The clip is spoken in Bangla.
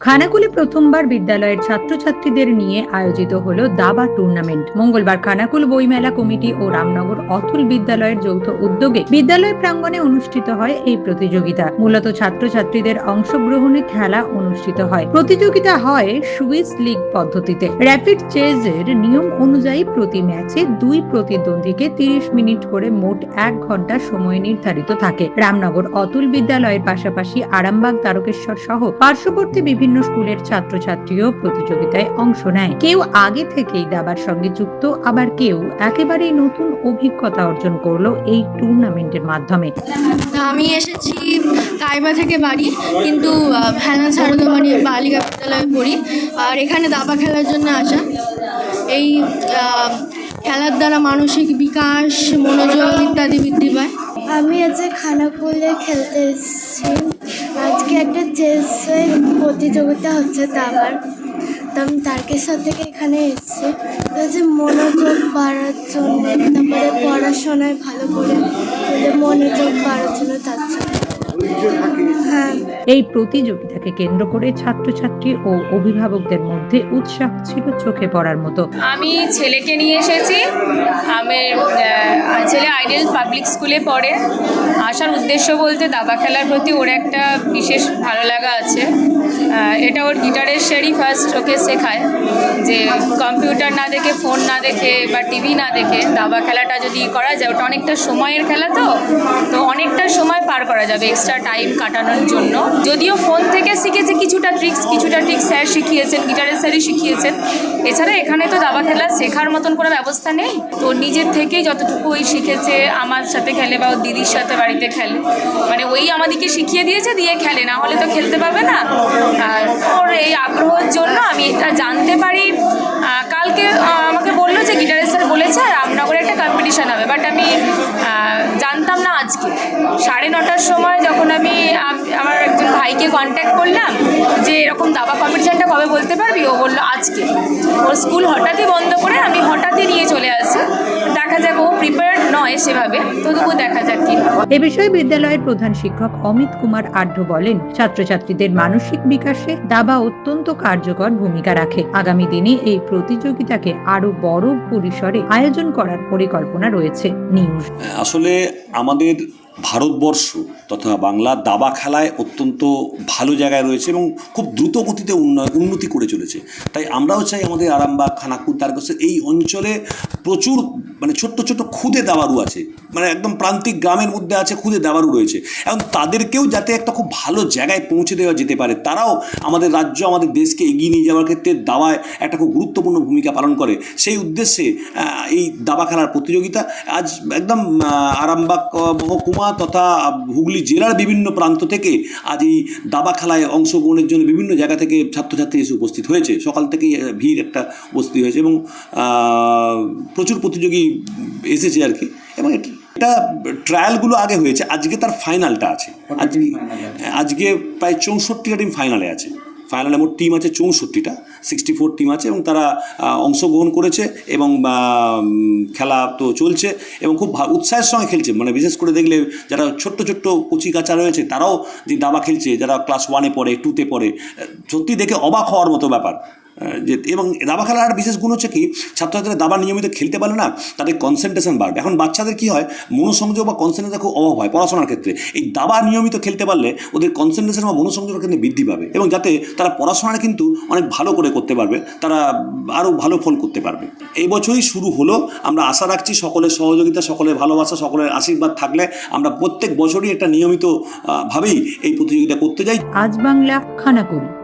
খানাকুলে প্রথমবার বিদ্যালয়ের ছাত্রছাত্রীদের নিয়ে আয়োজিত হলো দাবা টুর্নামেন্ট। মঙ্গলবার খানাকুল বইমেলা কমিটি ও রামনগর অতুল বিদ্যালয়ের যৌথ উদ্যোগে বিদ্যালয় প্রাঙ্গণে অনুষ্ঠিত হয় এই প্রতিযোগিতা। মূলত ছাত্রছাত্রীদের অংশগ্রহণে খেলা অনুষ্ঠিত হয়। প্রতিযোগিতা হয় সুইস লিগ পদ্ধতিতে। র্যাপিড চেজের নিয়ম অনুযায়ী প্রতি ম্যাচে দুই প্রতিদ্বন্দ্বীকে তিরিশ মিনিট করে মোট এক ঘণ্টা সময় নির্ধারিত থাকে। রামনগর অতুল বিদ্যালয়ের পাশাপাশি আরামবাগ তারকেশ্বর সহ পার্শ্ববর্তী বিভিন্ন স্কুলের ছাত্রছাত্রীও প্রতিযোগিতায় অংশ নেয়। কেউ আগে থেকেই দাবার সঙ্গে যুক্ত আবার কেউ একেবারেই নতুন অভিজ্ঞতা অর্জন করল এই টুর্নামেন্টের মাধ্যমে। আমি এসেছি কাইবা থেকে বাড়ি কিন্তু ভ্যানা সারদামানি বালিকা বিদ্যালয়ে পড়ি। আর এখানে দাবা খেলার জন্য আসা। এই আহ, খেলার দ্বারা মানসিক বিকাশ মনোযোগ ইত্যাদি বৃদ্ধি পায়। আমি আজকে খানাকুলে খেলতে এসেছি। আজকে একটা চেসের প্রতিযোগিতা হচ্ছে দাবার। তো আমি তারকেশ্বর থেকে এখানে এসেছি। তো হচ্ছে মনোযোগ বাড়ার জন্য তারপরে পড়াশোনায় ভালো করে মনোযোগ বাড়ার জন্য তার জন্য। হ্যাঁ। এই প্রতিযোগিতাকে কেন্দ্র করে ছাত্রছাত্রী ও অভিভাবকদের মধ্যে উৎসাহ ছিল চোখে পড়ার মতো। আমি ছেলেকে নিয়ে এসেছি। আমার আহ, ছেলে আইডিয়াল পাবলিক স্কুলে পড়ে। আসার উদ্দেশ্য বলতে দাবা খেলার প্রতি ওর একটা বিশেষ ভালো লাগা আছে। এটা ওর গিটারের সেরই ফার্স্ট ওকে শেখায় যে কম্পিউটার না দেখে ফোন না দেখে বা টিভি না দেখে দাবা খেলাটা যদি করা যায়, ওটা অনেকটা সময়ের খেলা তো তো অনেকটা সময় পার করা যাবে এক্সট্রা টাইম কাটানোর জন্য। যদিও ফোন থেকে শিখেছে, কিছুটা ট্রিক্স কিছুটা ট্রিক্স স্যার শিখিয়েছেন, গিটারের স্যারই শিখিয়েছেন। এছাড়া এখানে তো দাবা খেলা শেখার মতন কোনো ব্যবস্থা নেই। তো নিজের থেকেই যতটুকু ওই শিখেছে, আমার সাথে খেলে বা ওর দিদির সাথে বাড়িতে খেলে। মানে ওই আমাদেরকে শিখিয়ে দিয়েছে, দিয়ে খেলে, না হলে তো খেলতে পাবে না। আর ওর এই আগ্রহের জন্য আমি এটা জানতে পারি। কালকে আমাকে বলল যে গিটারের স্যার বলেছে, রামনগরে একটা কম্পিটিশান হবে। বাট আমি জানতাম না আজকে। সাড়ে নটার সময় যখন আমি আমার একজন ভাইকে কন্ট্যাক্ট করলাম যে এরকম দাবা কম্পিটিশানটা কবে বলতে পারবি? ও বলল আজকে। ওর স্কুল হঠাৎই বন্ধ করে আমি হঠাৎই নিয়ে চলে আসি। দেখা যাক ও প্রিপেয়ার্ড নয় সেভাবে। তো তবু দেখা যাক কি এ বিষয়ে বিদ্যালয়ের প্রধান শিক্ষক অমিত কুমার আঢ্য বলেন ছাত্রছাত্রীদের মানসিক বিকাশে দাবা অত্যন্ত কার্যকর ভূমিকা রাখে। আগামী দিনে এই প্রতিযোগিতাকে আরও বড় পরিসরে আয়োজন করার পরিকল্পনা রয়েছে। নিউজ। আসলে আমাদের ভারতবর্ষ তথা বাংলা দাবা খেলায় অত্যন্ত ভালো জায়গায় রয়েছে এবং খুব দ্রুত গতিতে উন্নয়, উন্নতি করে চলেছে। তাই আমরাও চাই আমাদের আরামবাগ খানাকুর তারকেশ্বর এই অঞ্চলে প্রচুর মানে ছোট্ট ছোট্ট খুদে দাবারু আছে। মানে একদম প্রান্তিক গ্রামের মধ্যে আছে খুদে দেওয়ারও রয়েছে। এবং তাদেরকেও যাতে একটা খুব ভালো জায়গায় পৌঁছে দেওয়া যেতে পারে, তারাও আমাদের রাজ্য, আমাদের দেশকে এগিয়ে নিয়ে যাওয়ার ক্ষেত্রে দাবায় একটা খুব গুরুত্বপূর্ণ ভূমিকা পালন করে। সেই উদ্দেশ্যে এই দাবা খেলার প্রতিযোগিতা আজ একদম আরামবাগ মহকুমা তথা হুগলি জেলার বিভিন্ন প্রান্ত থেকে আজ এই দাবা খেলায় অংশগ্রহণের জন্য বিভিন্ন জায়গা থেকে ছাত্রছাত্রী এসে উপস্থিত হয়েছে। সকাল থেকেই ভিড় একটা উপস্থিত হয়েছে এবং প্রচুর প্রতিযোগী এসেছে আর কি। এবং এটা এটা ট্রায়ালগুলো আগে হয়েছে আজকে তার ফাইনালটা আছে। আজকে আজকে প্রায় চৌষট্টিটা টিম ফাইনালে আছে। ফাইনালে মোট টিম আছে চৌষট্টিটা সিক্সটি ফোর টিম আছে এবং তারা অংশগ্রহণ করেছে এবং খেলা তো চলছে এবং খুব উৎসাহের সঙ্গে খেলছে। মানে বিশেষ করে দেখলে যারা ছোট্ট ছোট্ট কচি কাচা রয়েছে তারাও যে দাবা খেলছে যারা ক্লাস ওয়ানে পড়ে টুতে পড়ে সত্যি দেখে অবাক হওয়ার মতো ব্যাপার। যে, এবং দাবা খেলার একটা বিশেষ গুণ হচ্ছে কি, ছাত্রছাত্রীরা দাবা নিয়মিত খেলতে পারলে না, তাদের কনসেন্ট্রেশন বাড়বে। এখন বাচ্চাদের কি হয়, মনোসংযোগ বা কনসেন্ট্রেশন খুব অভাব হয় পড়াশোনার ক্ষেত্রে। এই দাবা নিয়মিত খেলতে পারলে ওদের কনসেন্ট্রেশন বা মনোসংযোগ কিন্তু বৃদ্ধি পাবে এবং যাতে তারা পড়াশোনা কিন্তু অনেক ভালো করে করতে পারবে, তারা আরও ভালো ফল করতে পারবে। এই বছরই শুরু হলো, আমরা আশা রাখছি সকলের সহযোগিতা, সকলের ভালোবাসা, সকলের আশীর্বাদ থাকলে আমরা প্রত্যেক বছরই একটা নিয়মিত ভাবেই এই প্রতিযোগিতা করতে যাই। আজ বাংলা খানাকুল।